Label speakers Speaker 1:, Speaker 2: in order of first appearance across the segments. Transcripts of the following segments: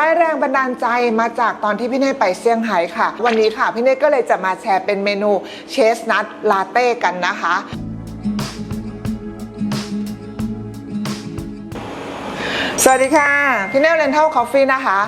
Speaker 1: ได้แรงบันดาลใจมาจากตอนที่พี่เน่ไปเซี่ยงไฮ้ค่ะ วันนี้ค่ะพี่เน่ก็เลยจะมาแชร์เป็นเมนูเชสนัทลาเต้กันนะคะสวัสดีค่ะ พี่เน่เลนเทลคอฟฟี่นะคะ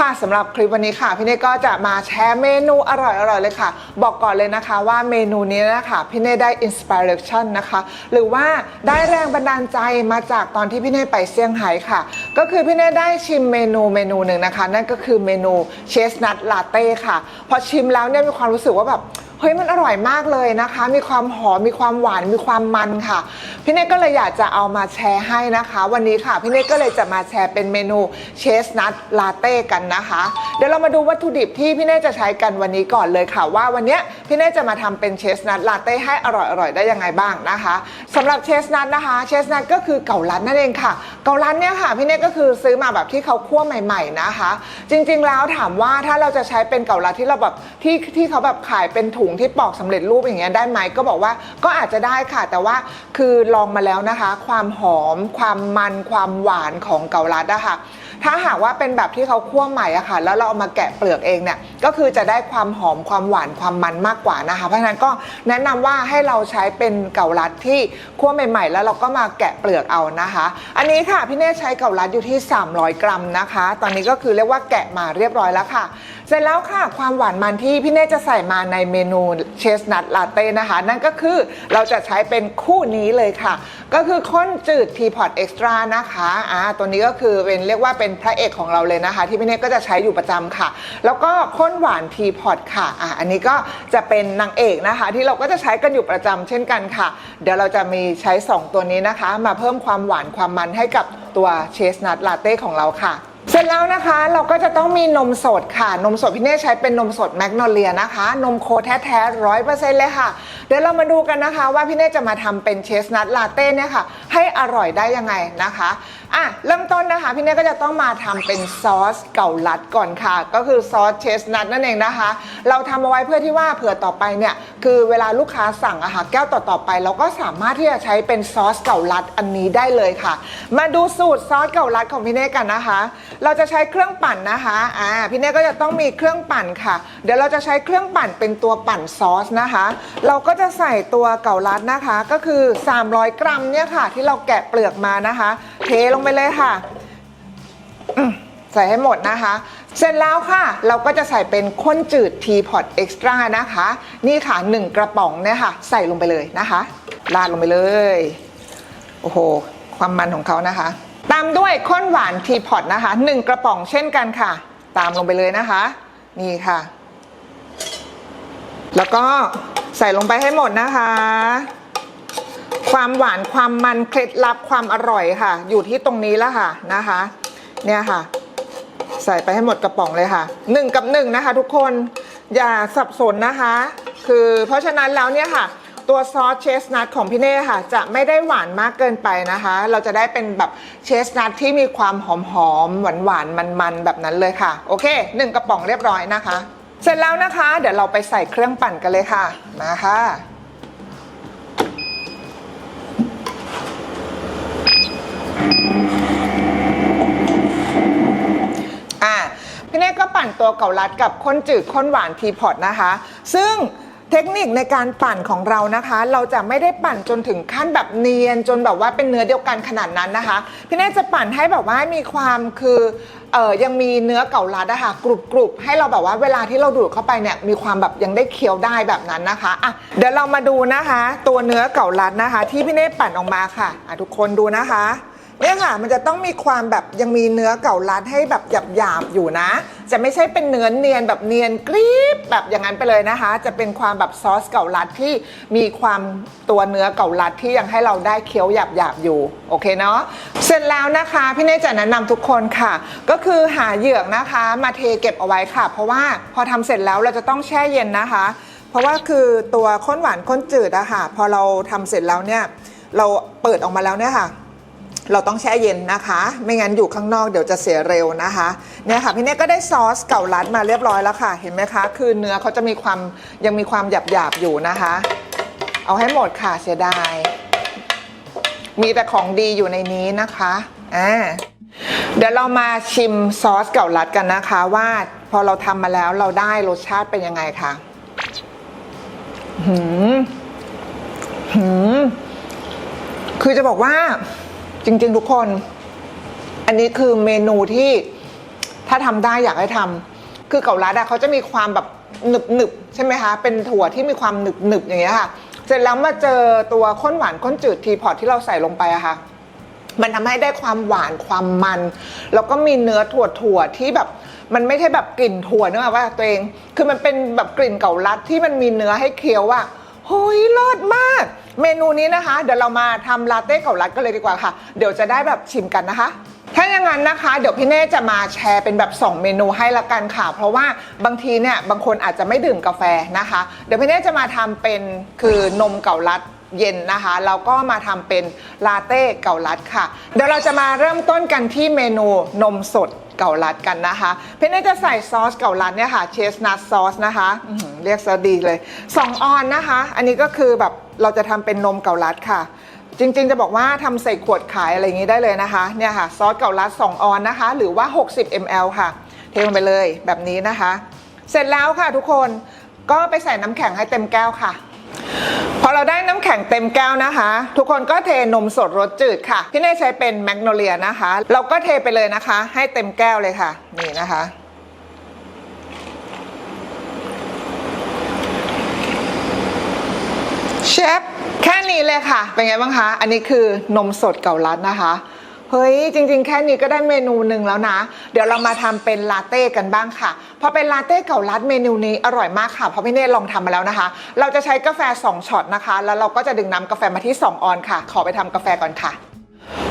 Speaker 1: ค่ะสำหรับคลิปวันนี้ค่ะพี่เน่ก็จะมาแชร์เมนูอร่อยๆเลยค่ะ บอกก่อนเลยนะคะว่าเมนูนี้นะคะพี่เน่ได้อินสปิเรชันนะคะหรือว่าได้แรงบันดาลใจมาจากตอนที่พี่เน่ไปเซี่ยงไฮ้ค่ะ ก็คือพี่เน่ได้ชิมเมนูเมนูหนึ่งนะคะ นั่นก็คือเมนูเชสนัทลาเต้ค่ะ พอชิมแล้วเนี่ยมีความรู้สึกว่าแบบ เฮ้ยมันอร่อยมากเลยนะคะ มีความหอมมีความหวานมีความมันค่ะ พี่เนกก็เลยอยากจะเอามาแชร์ให้นะคะ วันนี้ค่ะพี่เนกก็เลยจะมาแชร์เป็นเมนูเชสนัทลาเต้กันนะคะ เดี๋ยวเรามาดูวัตถุดิบที่พี่เนกจะใช้กันวันนี้ก่อนเลยค่ะ ว่าวันนี้พี่เนกจะมาทำเป็นเชสนัทลาเต้ให้อร่อยๆได้ยังไงบ้างนะคะสำหรับเชสนัทนะคะเชสนัทก็คือเก่าลัดนั่นเองค่ะ เก่าลัดเนี่ยค่ะพี่เนกก็คือซื้อมาแบบที่เขาคั่วใหม่ ๆนะคะ จริงๆแล้วถามว่าถ้าเราจะใช้เป็นเก่าลัดที่เราแบบที่ที่เขาแบบขายเป็นถุงที่ปอกสำเร็จรูปอย่างเงี้ยได้ไหมก็บอกว่าก็อาจจะได้ค่ะ แต่ว่าคือลองมาแล้วนะคะ ความหอม ความมันความหวานของเกาลัดอะค่ะถ้าหากว่าเป็นแบบที่เขาคั่วใหม่อะค่ะ แล้วเราเอามาแกะเปลือกเองเนี่ย ก็คือจะได้ความหอมความหวานความมันมากกว่านะคะ เพราะฉะนั้นก็แนะนำว่าให้เราใช้เป็นเกาลัดที่คั่วใหม่ๆ แล้วเราก็มาแกะเปลือกเอานะคะ อันนี้ค่ะพี่เน่ใช้เกาลัดอยู่ที่ 300 กรัมนะคะ ตอนนี้ก็คือเรียกว่าแกะมาเรียบร้อยแล้วค่ะ เสร็จแล้วค่ะความหวานมันที่พี่เน่จะใส่มาในเมนูเชสนัทลาเต้นะคะ นั่นก็คือเราจะใช้เป็นคู่นี้เลยค่ะ ก็คือข้นจืดทีพอตเอ็กซ์ตร้านะคะอ่าตัวนี้ก็คือเป็นเรียกว่าเป็นพระเอกของเราเลยนะคะ ที่พี่เน่ก็จะใช้อยู่ประจำค่ะ แล้วก็ข้นนหวานทีพอตค่ะอ่าอันนี้ก็จะเป็นนางเอกนะคะ ที่เราก็จะใช้กันอยู่ประจำเช่นกันค่ะ เดี๋ยวเราจะมีใช้ 2 ตัวนี้นะคะ มาเพิ่มความหวานความมันให้กับตัวเชสนัทลาเต้ของเราค่ะเสร็จแล้วนะคะเราก็จะต้องมีนมสดค่ะ นมสดพี่เน่ใช้เป็นนมสดแมกโนเลียนะคะ นมโคแท้ๆร้อยเปอร์เซ็นต์เลยค่ะ เดี๋ยวเรามาดูกันนะคะ ว่าพี่เน่จะมาทำเป็นเชสนัทลาเต้เนี่ยค่ะ ให้อร่อยได้ยังไงนะคะ อะเริ่มต้นนะคะพี่เน่ก็จะต้องมาทำเป็นซอสเก่าลัดก่อนค่ะ ก็คือซอสเชสนัทนั่นเองนะคะ เราทำเอาไว้เพื่อที่ว่าเผื่อต่อไปเนี่ยคือเวลาลูกค้าสั่งอาหารแก้วต่อๆไป เราก็สามารถที่จะใช้เป็นซอสเก่าลัดอันนี้ได้เลยค่ะ มาดูสูตรซอสเก่าลัดของพี่เน่กันนะคะ เราจะใช้เครื่องปั่นนะคะอ่าพี่เน่ก็จะต้องมีเครื่องปั่นค่ะ เดี๋ยวเราจะใช้เครื่องปั่นเป็นตัวปั่นซอสนะคะ เราก็จะใส่ตัวเก่าลัดนะคะ ก็คือ 300 กรัมเนี่ยค่ะ ที่เราแกะเปลือกมานะคะ เทลงไปเลยค่ะใส่ให้หมดนะคะ เสร็จแล้วค่ะ เราก็จะใส่เป็นข้นจืดทีพอตเอ็กซ์ตร้านะคะ นี่ค่ะ 1 กระป๋องเนี่ยค่ะ ใส่ลงไปเลยนะคะราดลงไปเลย โอ้โห ความมันของเขานะคะ ตามด้วยข้นหวานทีพอตนะคะ 1 กระป๋องเช่นกันค่ะ ตามลงไปเลยนะคะ นี่ค่ะ แล้วก็ใส่ลงไปให้หมดนะคะ ความหวานความมันเคล็ดลับความอร่อยค่ะ อยู่ที่ตรงนี้แล้วค่ะนะคะ เนี่ยค่ะ ใส่ไปให้หมดกระป๋องเลยค่ะหนึ่งกับหนึ่งนะคะ ทุกคนอย่าสับสนนะคะ คือเพราะฉะนั้นแล้วเนี่ยค่ะ ตัวซอสเชสนัทของพี่เน่ค่ะ จะไม่ได้หวานมากเกินไปนะคะ เราจะได้เป็นแบบเชสนัทที่มีความหอมหอมหวานหวานมันมันๆแบบนั้นเลยค่ะ โอเคหนึ่งกระป๋องเรียบร้อยนะคะ เสร็จแล้วนะคะ เดี๋ยวเราไปใส่เครื่องปั่นกันเลยค่ะมาค่ะ อะพี่เน่ก็ปั่นตัวเก่าลัดกับข้นจืดข้นหวานทีพอตนะคะ ซึ่งเทคนิคในการปั่นของเรานะคะ เราจะไม่ได้ปั่นจนถึงขั้นแบบเนียน จนแบบว่าเป็นเนื้อเดียวกันขนาดนั้นนะคะ พี่เน่จะปั่นให้แบบว่ามีความคือเออยังมีเนื้อเก่าลัดอะค่ะกรุบกรุบให้เราแบบว่าเวลาที่เราดูดเข้าไปเนี่ยมีความแบบยังได้เคี้ยวได้แบบนั้นนะคะอะเดี๋ยวเรามาดูนะคะ ตัวเนื้อเก่าลัดนะคะ ที่พี่เน่ปั่นออกมาค่ะอะทุกคนดูนะคะ เนี่ยค่ะมันจะต้องมีความแบบยังมีเนื้อเก่าลัดให้แบบหยาบๆอยู่นะ จะไม่ใช่เป็นเนื้อเนียนแบบเนียนกรีบแบบอย่างนั้นไปเลยนะคะ จะเป็นความแบบซอสเก่าลัดที่มีความตัวเนื้อเก่าลัดที่ยังให้เราได้เคี้ยวหยาบๆอยู่โอเคเนาะเสร็จแล้วนะคะพี่เนยจะแนะนำทุกคนค่ะ ก็คือหาเหยือกนะคะ มาเทเก็บเอาไว้ค่ะ เพราะว่าพอทำเสร็จแล้วเราจะต้องแช่เย็นนะคะ เพราะว่าคือตัวข้นหวานข้นจืดอะค่ะ พอเราทำเสร็จแล้วเนี่ยเราเปิดออกมาแล้วเนี่ยค่ะ เราต้องแช่เย็นนะคะ ไม่งั้นอยู่ข้างนอกเดี๋ยวจะเสียเร็วนะคะเนี่ยค่ะพี่เน่ก็ได้ซอสเก่าลัดมาเรียบร้อยแล้วค่ะ เห็นไหมคะ คือเนื้อเขาจะมีความยังมีความหยาบหยาบอยู่นะคะ เอาให้หมดค่ะเสียดาย มีแต่ของดีอยู่ในนี้นะคะอ่าเดี๋ยวเรามาชิมซอสเก่าลัดกันนะคะ ว่าพอเราทำมาแล้วเราได้รสชาติเป็นยังไงคะหืมหืมคือจะบอกว่า จริง ๆ ทุกคน อันนี้คือเมนูที่ถ้าทำได้อยากให้ทำคือเกาลัดอะเขาจะมีความแบบหนึบหนึบๆใช่ไหมคะ เป็นถั่วที่มีความหนึบหนึบๆอย่างเงี้ยค่ะ เสร็จแล้วมาเจอตัวข้นหวานข้นจืดทีพอตที่เราใส่ลงไปอะค่ะ มันทำให้ได้ความหวานความมัน แล้วก็มีเนื้อถั่วถั่วๆที่แบบ มันไม่ใช่แบบกลิ่นถั่วเนอะว่าตัวเอง คือมันเป็นแบบกลิ่นเก่าลัดที่มันมีเนื้อให้เคี้ยวอะเฮ้ยเลิศมาก เมนูนี้นะคะ เดี๋ยวเรามาทำลาเต้เก่าลัดกันเลยดีกว่าค่ะ เดี๋ยวจะได้แบบชิมกันนะคะ ถ้าอย่างนั้นนะคะ เดี๋ยวพี่เน่จะมาแชร์เป็นแบบ 2 เมนูให้ละกันค่ะ เพราะว่าบางทีเนี่ยบางคนอาจจะไม่ดื่มกาแฟนะคะ เดี๋ยวพี่เน่จะมาทำเป็นคือนมเก่าลัด เย็นนะคะแล้วก็มาทำเป็นลาเต้เกาลัดค่ะ เดี๋ยวเราจะมาเริ่มต้นกันที่เมนูนมสดเกาลัดกันนะคะ เพนเน่จะใส่ซอสเกาลัดเนี่ยค่ะเชสนัทซอสนะคะเรียกซะดีเลย 2 ออนนะคะ อันนี้ก็คือแบบเราจะทำเป็นนมเกาลัดค่ะจริงๆ จะบอกว่าทำใส่ขวดขายอะไรอย่างนี้ได้เลยนะคะเนี่ยค่ะซอสเกาลัด 2 ออนนะคะ หรือว่า 60 ml ค่ะ เทลงไปเลยแบบนี้นะคะ เสร็จแล้วค่ะทุกคนก็ไปใส่น้ำแข็งให้เต็มแก้วค่ะ พอเราได้น้ำแข็งเต็มแก้วนะคะ ทุกคนก็เทนมสดรสจืดค่ะพี่เน่ใช้เป็นแมกโนเลียนะคะ เราก็เทไปเลยนะคะ ให้เต็มแก้วเลยค่ะ นี่นะคะ เชฟแค่นี้เลยค่ะ เป็นไงบ้างคะ อันนี้คือนมสดเก่าลัดนะคะ เฮ้ย จริง ๆ แค่นี้ก็ได้เมนูหนึ่งแล้วนะ เดี๋ยวเรามาทำเป็นลาเต้กันบ้างค่ะ พอเป็นลาเต้เก่าลัดเมนูนี้อร่อยมากค่ะ เพราะพี่เน่ลองทำมาแล้วนะคะ เราจะใช้กาแฟ 2ช็อตนะคะ แล้วเราก็จะดึงน้ำกาแฟมาที่ 2 ออนค่ะ ขอไปทำกาแฟก่อนค่ะ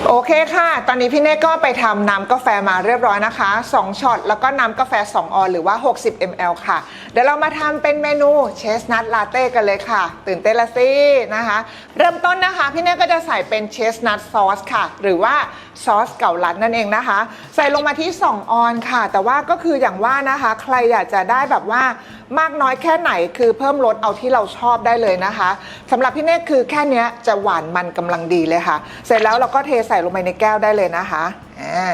Speaker 1: โอเคค่ะ ตอนนี้พี่เน่ก็ไปทำน้ำกาแฟมาเรียบร้อยนะคะ 2ช็อตแล้วก็น้ำกาแฟ 2 ออนหรือว่า 60 ml ค่ะ เดี๋ยวเรามาทำเป็นเมนูเชสนัทลาเต้กันเลยค่ะ ตื่นเต้นละสินะคะ เริ่มต้นนะคะ พี่เน่ก็จะใส่เป็นเชสนัทซอสค่ะ หรือว่าซอสเก่าลัดนั่นเองนะคะ ใส่ลงมาที่ 2 ออนค่ะ แต่ว่าก็คืออย่างว่านะคะ ใครอยากจะได้แบบว่า มากน้อยแค่ไหนคือเพิ่มรสเอาที่เราชอบได้เลยนะคะสำหรับพี่เน่คือแค่นี้จะหวานมันกำลังดีเลยค่ะ เสร็จแล้วเราก็เทใส่ลงไปในแก้วได้เลยนะคะอ่า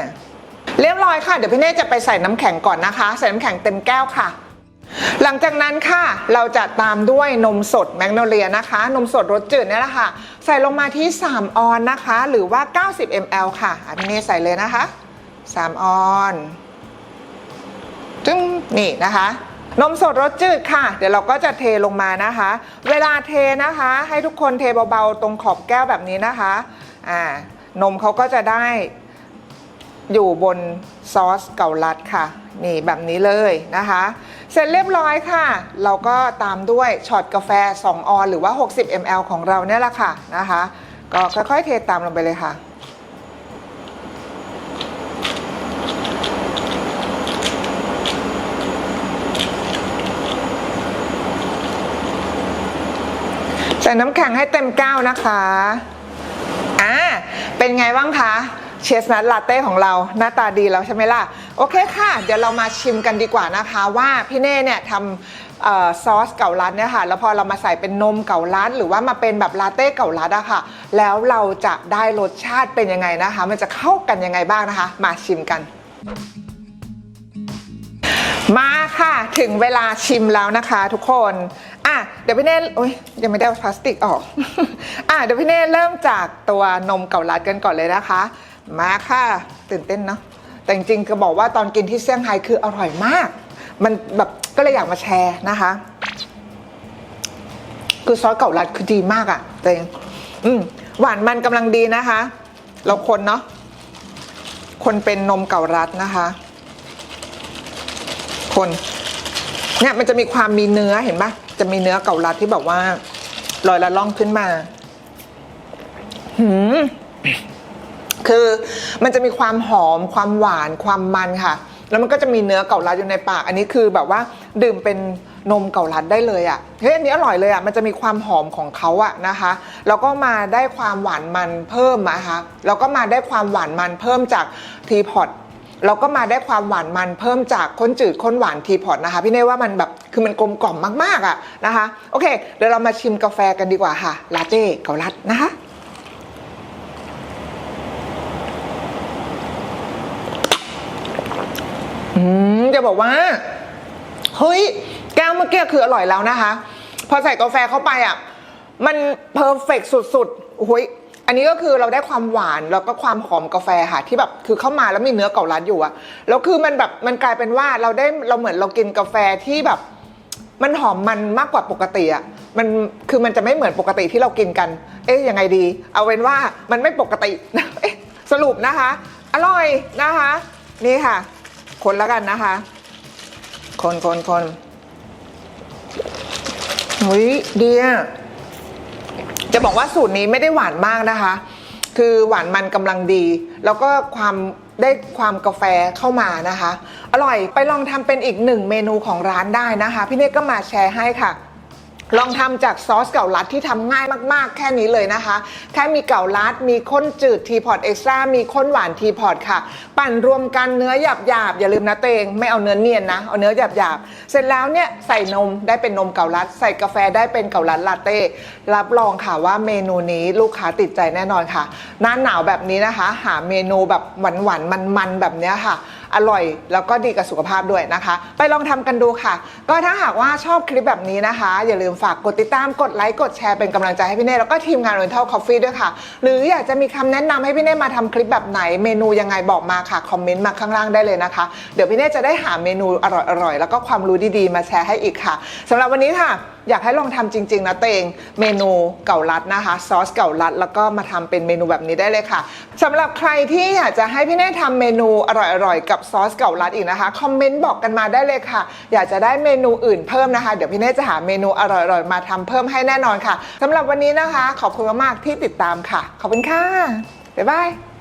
Speaker 1: เรียบร้อยค่ะ เดี๋ยวพี่เน่จะไปใส่น้ำแข็งก่อนนะคะ ใส่น้ำแข็งเต็มแก้วค่ะ หลังจากนั้นค่ะ เราจะตามด้วยนมสดแมกโนเลียนะคะ นมสดรสจืดเนี่ยแหละค่ะ ใส่ลงมาที่ 3 ออนนะคะ หรือว่า 90 ml ค่ะอะพี่เน่ใส่เลยนะคะ 3 ออนจึ้งนี่นะคะ นมสดรสจืดค่ะ เดี๋ยวเราก็จะเทลงมานะคะ เวลาเทนะคะ ให้ทุกคนเทเบาๆ ตรงขอบแก้วแบบนี้นะคะอ่านมเขาก็จะได้อยู่บนซอสเกาลัดค่ะ นี่แบบนี้เลยนะคะ เสร็จเรียบร้อยค่ะ เราก็ตามด้วยช็อตกาแฟ 2 ออนหรือว่า 60 ml ของเราเนี่ยแหละค่ะนะคะ ก็ค่อยๆเทตามลงไปเลยค่ะ ส่น้ำแข็งให้เต็มแก้วนะคะ อ่า เป็นไงบ้างคะ เชสนัทลาเต้ของเราหน้าตาดีแล้วใช่ไหมล่ะ โอเคค่ะ เดี๋ยวเรามาชิมกันดีกว่านะคะว่าพี่เน่เนี่ยทำออซอสเก่าลัดเนี่ยค่ะ แล้วพอเรามาใส่เป็นนมเก่าลัดหรือว่ามาเป็นแบบลาเต้เก่าลัดอะค่ะ แล้วเราจะได้รสชาติเป็นยังไงนะคะ มันจะเข้ากันยังไงบ้างนะคะ มาชิมกันมาค่ะถึงเวลาชิมแล้วนะคะทุกคน อะเดี๋ยวพี่เน่โอ้ยยังไม่ได้พลาสติกออก อะเดี๋ยวพี่เน่เริ่มจากตัวนมเก่าลัดกันก่อนเลยนะคะ มาค่ะ ตื่นเต้นเนาะแต่จริงๆก็บอกว่าตอนกินที่เซี่ยงไฮ้คืออร่อยมาก มันแบบก็เลยอยากมาแชร์นะคะ คือซอสเก่าลัดคือดีมากอะ่ะตัวเองอืมหวานมันกำลังดีนะคะ เราคนเนาะคนเป็นนมเก่าลัดนะคะ คนเนี่ยมันจะมีความมีเนื้อเห็นปะ จะมีเนื้อเก่าลัดที่แบบว่าลอยละล่องขึ้นมา หืม คือมันจะมีความหอม ความหวาน ความมันค่ะ แล้วมันก็จะมีเนื้อเก่าลัดอยู่ในปาก อันนี้คือแบบว่า ดื่มเป็นนมเก่าลัดได้เลยอะ่ะ เฮ้ยอันนี้อร่อยเลยอะ่ะ มันจะมีความหอมของเขาอะนะคะ แล้วก็มาได้ความหวานมันเพิ่มนะคะ แล้วก็มาได้ความหวานมันเพิ่มจากทีพอต แล้วก็มาได้ความหวานมันเพิ่มจากข้นจืดข้นหวานทีพอตนะคะ พี่เน่ว่ามันแบบคือมันกลมกล่อมมากๆอะนะคะ โอเค เดี๋ยวเรามาชิมกาแฟกันดีกว่าค่ะ ลาเต้เกาลัดนะคะอืมจะบอกว่า เฮ้ย แก้วเมื่อกี้คืออร่อยแล้วนะคะ พอใส่กาแฟเข้าไปอะ มันเพอร์เฟกสุดๆโอ้ย อันนี้ก็คือเราได้ความหวานแล้วก็ความหอมกาแฟค่ะที่แบบคือเข้ามาแล้วมีเนื้อเกาลัดอยู่อะแล้วคือมันแบบมันกลายเป็นว่าเราได้เราเหมือนเรากินกาแฟที่แบบ มันหอมมันมากกว่าปกติอะมันคือมันจะไม่เหมือนปกติที่เรากินกัน เอ๊ยยังไงดี เอาเป็นว่ามันไม่ปกติเอ๊ะสรุปนะคะ อร่อยนะคะ นี่ค่ะ คนแล้วกันนะคะ คนคนคนหุยดีอะ จะบอกว่าสูตรนี้ไม่ได้หวานมากนะคะ คือหวานมันกำลังดี แล้วก็ความได้ความกาแฟเข้ามานะคะ อร่อยไปลองทำเป็นอีกหนึ่งเมนูของร้านได้นะคะ พี่เนตก็มาแชร์ให้ค่ะ ลองทำจากซอสเก่าลัดที่ทำง่ายมากๆ แค่นี้เลยนะคะ แค่มีเก่าลัด มีข้นจืดทีพอตเอ็กซ์ตร้ามีข้นหวานทีพอตค่ะ ปั่นรวมกันเนื้อหยาบหยาบอย่าลืมนะเตง ไม่เอาเนื้อเนียนนะ เอาเนื้อหยาบหยาบเสร็จแล้วเนี่ยใส่นมได้เป็นนมเก่าลัด ใส่กาแฟได้เป็นเก่าลัดลาเต้ รับรองค่ะว่าเมนูนี้ลูกค้าติดใจแน่นอนค่ะ หน้าหนาวแบบนี้นะคะ หาเมนูแบบหวานหวานมันๆแบบเนี้ยค่ะ อร่อยแล้วก็ดีกับสุขภาพด้วยนะคะ ไปลองทำกันดูค่ะ ก็ถ้าหากว่าชอบคลิปแบบนี้นะคะ อย่าลืมฝากกดติดตามกดไลค์กดแชร์เป็นกำลังใจให้พี่เน่แล้วก็ทีมงาน Oriental Coffee ด้วยค่ะ หรืออยากจะมีคำแนะนำให้พี่เน่มาทำคลิปแบบไหนเมนูยังไงบอกมาค่ะคอมเมนต์มาข้างล่างได้เลยนะคะ เดี๋ยวพี่เน่จะได้หาเมนูอร่อยๆแล้วก็ความรู้ดีๆ มาแชร์ให้อีกค่ะสำหรับวันนี้ค่ะ อยากให้ลองทำจริง ๆ นะเตงเมนูเก่าลัดนะคะ ซอสเก่าลัด แล้วก็มาทำเป็นเมนูแบบนี้ได้เลยค่ะสำหรับใครที่อยากจะให้พี่เน่ทำเมนูอร่อยๆ กับซอสเก่าลัดอีกนะคะ คอมเมนต์บอกกันมาได้เลยค่ะ อยากจะได้เมนูอื่นเพิ่มนะคะ เดี๋ยวพี่เน่จะหาเมนูอร่อยๆ มาทำเพิ่มให้แน่นอนค่ะสำหรับวันนี้นะคะ ขอบคุณมากๆที่ติดตามค่ะ ขอบคุณค่ะบ๊ายบาย